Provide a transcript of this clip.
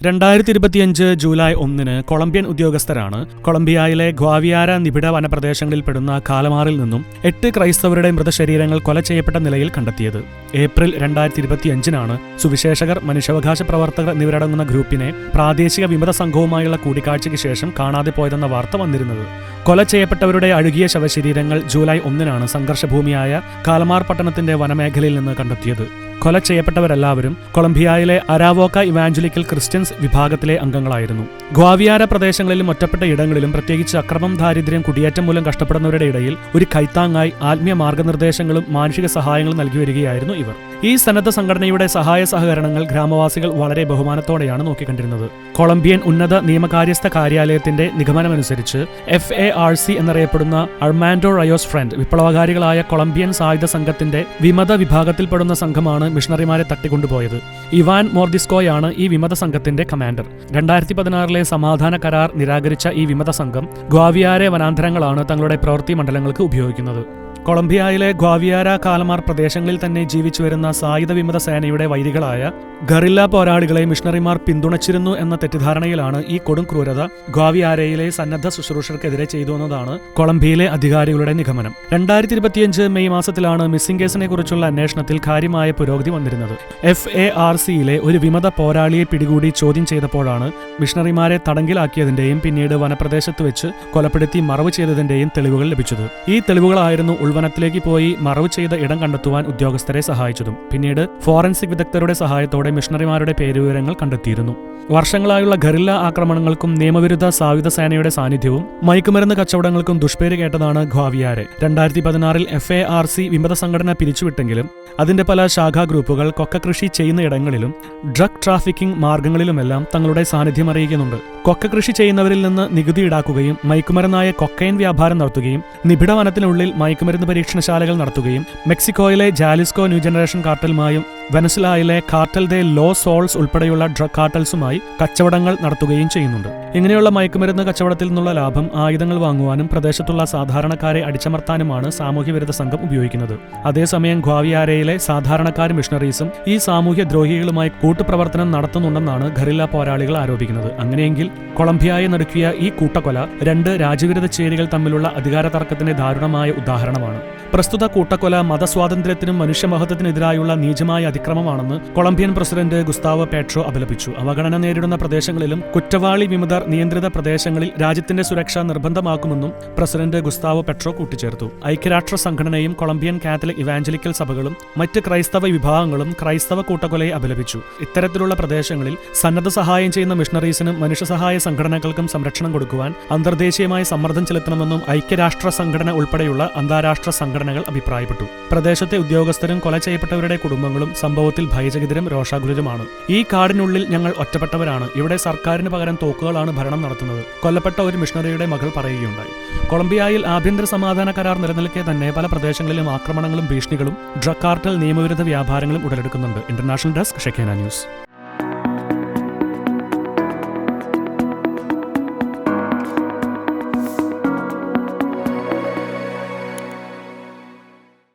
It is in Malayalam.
രണ്ടായിരത്തി ഇരുപത്തിയഞ്ച് ജൂലൈ ഒന്നിന് കൊളംബിയൻ ഉദ്യോഗസ്ഥരാണ് കൊളംബിയയിലെ ഗ്വാവിയാര നിബിഡ വനപ്രദേശങ്ങളിൽ പെടുന്ന കാലമാറിൽ നിന്നും എട്ട് ക്രൈസ്തവരുടെ മൃതശരീരങ്ങൾ കൊല ചെയ്യപ്പെട്ട നിലയിൽ കണ്ടെത്തിയത്. ഏപ്രിൽ രണ്ടായിരത്തി ഇരുപത്തിയഞ്ചിനാണ് സുവിശേഷകർ മനുഷ്യാവകാശ പ്രവർത്തകർ എന്നിവരടങ്ങുന്ന ഗ്രൂപ്പിനെ പ്രാദേശിക വിമത സംഘവുമായുള്ള കൂടിക്കാഴ്ചയ്ക്ക് ശേഷം കാണാതെ പോയതെന്ന വാർത്ത വന്നിരുന്നത്. കൊല ചെയ്യപ്പെട്ടവരുടെ അഴുകിയ ശവശരീരങ്ങൾ ജൂലൈ ഒന്നിനാണ് സംഘർഷഭൂമിയായ കാലമാർ പട്ടണത്തിന്റെ വനമേഖലയിൽ നിന്ന് കണ്ടെത്തിയത്. കൊല ചെയ്യപ്പെട്ടവരെല്ലാവരും കൊളംബിയയിലെ അരാവോക്ക ഇവാഞ്ചലിക്കൽ ക്രിസ്ത്യൻസ് വിഭാഗത്തിലെ അംഗങ്ങളായിരുന്നു. ഗ്വാവിയാര പ്രദേശങ്ങളിലും ഒറ്റപ്പെട്ട ഇടങ്ങളിലും പ്രത്യേകിച്ച് അക്രമം ദാരിദ്ര്യം കുടിയേറ്റം മൂലം കഷ്ടപ്പെടുന്നവരുടെ ഇടയിൽ ഒരു കൈത്താങ്ങായി ആത്മീയ മാർഗനിർദ്ദേശങ്ങളും മാനുഷിക സഹായങ്ങളും നൽകി വരികയായിരുന്നു ഇവർ. ഈ സന്നദ്ധ സംഘടനയുടെ സഹായ സഹകരണങ്ങൾ ഗ്രാമവാസികൾ വളരെ ബഹുമാനത്തോടെയാണ് നോക്കിക്കണ്ടിരുന്നത്. കൊളംബിയൻ ഉന്നത നിയമകാര്യസ്ഥ കാര്യാലയത്തിന്റെ നിഗമനമനുസരിച്ച് എഫ് എ ആർ സി എന്നറിയപ്പെടുന്ന അർമാൻഡോ റയോസ് ഫ്രണ്ട് വിപ്ലവകാരികളായ കൊളംബിയൻ സായുധ സംഘത്തിന്റെ വിമത വിഭാഗത്തിൽപ്പെടുന്ന സംഘമാണ് മിഷണറിമാരെ തട്ടിക്കൊണ്ടുപോയത്. ഇവാൻ മോർദിസ്കോയാണ് ഈ വിമത സംഘത്തിന്റെ കമാൻഡർ. രണ്ടായിരത്തി പതിനാറിലെ സമാധാന കരാർ നിരാകരിച്ച ഈ വിമത സംഘം ഗ്വാവിയാരെ വനാന്തരങ്ങളാണ് തങ്ങളുടെ പ്രവൃത്തി മണ്ഡലങ്ങൾക്ക് ഉപയോഗിക്കുന്നത്. കൊളംബിയയിലെ ഗ്വാവിയാര കാലമാർ പ്രദേശങ്ങളിൽ തന്നെ ജീവിച്ചു വരുന്ന സായുധ വിമത സേനയുടെ വൈരികളായ ഗറില്ല പോരാളികളെ മിഷണറിമാർ പിന്തുണച്ചിരുന്നു എന്ന തെറ്റിദ്ധാരണയിലാണ് ഈ കൊടും ക്രൂരത ഗ്വാവിയാരയിലെ സന്നദ്ധ ശുശ്രൂഷകർക്കെതിരെ ചെയ്തു എന്നതാണ് കൊളംബിയയിലെ അധികാരികളുടെ നിഗമനം. രണ്ടായിരത്തി ഇരുപത്തിയഞ്ച് മെയ് മാസത്തിലാണ് മിസ്സിംഗ് കേസിനെ കുറിച്ചുള്ള അന്വേഷണത്തിൽ കാര്യമായ പുരോഗതി വന്നിരുന്നത്. എഫ് എ ആർ സിയിലെ ഒരു വിമത പോരാളിയെ പിടികൂടി ചോദ്യം ചെയ്തപ്പോഴാണ് മിഷണറിമാരെ തടങ്കിലാക്കിയതിന്റെയും പിന്നീട് വനപ്രദേശത്ത് വെച്ച് കൊലപ്പെടുത്തി മറവ് ചെയ്തതിന്റെയും തെളിവുകൾ ലഭിച്ചത്. ഈ തെളിവുകളായിരുന്നു ഉൾവനത്തിലേക്ക് പോയി മറവ് ചെയ്ത ഇടം കണ്ടെത്തുവാൻ ഉദ്യോഗസ്ഥരെ സഹായിച്ചതും. പിന്നീട് ഫോറൻസിക് വിദഗ്ധരുടെ സഹായത്തോടെ മിഷണറിമാരുടെ പേരുവിവരങ്ങൾ കണ്ടെത്തിയിരുന്നു. വർഷങ്ങളായുള്ള ഖറില്ല ആക്രമണങ്ങൾക്കും നിയമവിരുദ്ധ സായുധ സേനയുടെ സാന്നിധ്യവും മയക്കുമരുന്ന് കച്ചവടങ്ങൾക്കും ദുഷ്പേര് കേട്ടതാണ് ഖാവിയാരെ രണ്ടായിരത്തി പതിനാറിൽ എഫ് എ ആർ സി വിമത സംഘടന പിരിച്ചുവിട്ടെങ്കിലും അതിന്റെ പല ശാഖാ ഗ്രൂപ്പുകൾ കൊക്ക കൃഷി ചെയ്യുന്ന ഇടങ്ങളിലും ഡ്രഗ് ട്രാഫിക്കിംഗ് മാർഗങ്ങളിലുമെല്ലാം തങ്ങളുടെ സാന്നിധ്യം അറിയിക്കുന്നുണ്ട്. കൊക്ക കൃഷി ചെയ്യുന്നവരിൽ നിന്ന് നികുതി ഈടാക്കുകയും മയക്കുമരുന്നായ കൊക്കൈൻ വ്യാപാരം നടത്തുകയും നിബിഡ വനത്തിനുള്ളിൽ മയക്കുമരുന്ന് പരീക്ഷണശാലകൾ നടത്തുകയും മെക്സിക്കോയിലെ ജാലിസ്കോ ന്യൂ ജനറേഷൻ കാർട്ടലുമായും വെനസിലായിലെ കാർട്ടൽ ദേ ലോ സോൾസ് ഉൾപ്പെടെയുള്ള ഡ്രഗ് കാർട്ടൽസുമായി കച്ചവടങ്ങൾ നടത്തുകയും ചെയ്യുന്നുണ്ട്. ഇങ്ങനെയുള്ള മയക്കുമരുന്ന് കച്ചവടത്തിൽ നിന്നുള്ള ലാഭം ആയുധങ്ങൾ വാങ്ങുവാനും പ്രദേശത്തുള്ള സാധാരണക്കാരെ അടിച്ചമർത്താനുമാണ് സാമൂഹ്യവിരുദ്ധ സംഘം ഉപയോഗിക്കുന്നത്. അതേസമയം ഗ്വാവിയാരയിലെ സാധാരണക്കാർ മിഷണറീസും ഈ സാമൂഹ്യ ദ്രോഹികളുമായി കൂട്ടുപ്രവർത്തനം നടത്തുന്നുണ്ടെന്നാണ് ഖറില്ല പോരാളികൾ ആരോപിക്കുന്നത്. അങ്ങനെയെങ്കിൽ കൊളംബിയയെ നടക്കിയ ഈ കൂട്ടക്കൊല രണ്ട് രാജ്യവിരുദ്ധ ചേരികൾ തമ്മിലുള്ള അധികാര തർക്കത്തിന്റെ ദാരുണമായ ഉദാഹരണമാണ്. പ്രസ്തുത കൂട്ടക്കൊല മതസ്വാതന്ത്ര്യത്തിനും മനുഷ്യമഹത്വത്തിനെതിരായുള്ള നീചമായ അതിക്രമമാണെന്ന് കൊളംബിയൻ പ്രസിഡന്റ് ഗുസ്താവ് പേട്രോ അപലപിച്ചു. അവഗണന നേരിടുന്ന പ്രദേശങ്ങളിലും കുറ്റവാളി വിമതർ നിയന്ത്രിത പ്രദേശങ്ങളിൽ രാജ്യത്തിന്റെ സുരക്ഷ നിർബന്ധമാക്കുമെന്നും പ്രസിഡന്റ് ഗുസ്താവ് പെട്രോ കൂട്ടിച്ചേർത്തു. ഐക്യരാഷ്ട്ര സംഘടനയും കൊളംബിയൻ കാത്തലിക് ഇവാഞ്ചലിക്കൽ സഭകളും മറ്റ് ക്രൈസ്തവ വിഭാഗങ്ങളും ക്രൈസ്തവ കൂട്ടക്കൊലയെ അപലപിച്ചു. ഇത്തരത്തിലുള്ള പ്രദേശങ്ങളിൽ സന്നദ്ധ സഹായം ചെയ്യുന്ന മിഷണറീസിനും മനുഷ്യസഹായ സംഘടനകൾക്കും സംരക്ഷണം കൊടുക്കുവാൻ അന്തർദേശീയമായ സമ്മർദ്ദം ചെലുത്തണമെന്നും ഐക്യരാഷ്ട്ര സംഘടന ഉൾപ്പെടെയുള്ള അന്താരാഷ്ട്ര സംഘടനകൾ അഭിപ്രായപ്പെട്ടു. പ്രദേശത്തെ ഉദ്യോഗസ്ഥരും കൊല ചെയ്യപ്പെട്ടവരുടെ കുടുംബങ്ങളും സംഭവത്തിൽ ഭയചകിതരും രോഷാകുലരുമാണ്. ഈ കാടിനുള്ളിൽ ഞങ്ങൾ ഒറ്റപ്പെട്ടവരാണ്. ഇവിടെ സർക്കാരിന് പകരം തോക്കുകളാണ് ഭരണം നടത്തുന്നത്. കൊല്ലപ്പെട്ട ഒരു മിഷണറിയുടെ മകൾ പറയുകയുണ്ടായി. കൊളംബിയയിൽ ആഭ്യന്തര സമാധാന കരാർ നിലനിൽക്കെ തന്നെ പല പ്രദേശങ്ങളിലും ആക്രമണങ്ങളും ഭീഷണികളും ഡ്രഗ് കാർട്ടൽ നിയമവിരുദ്ധ വ്യാപാരങ്ങളും ഉടലെടുക്കുന്നുണ്ട്. ഇന്റർനാഷണൽ ഡെസ്ക് ഷെഖേന ന്യൂസ്.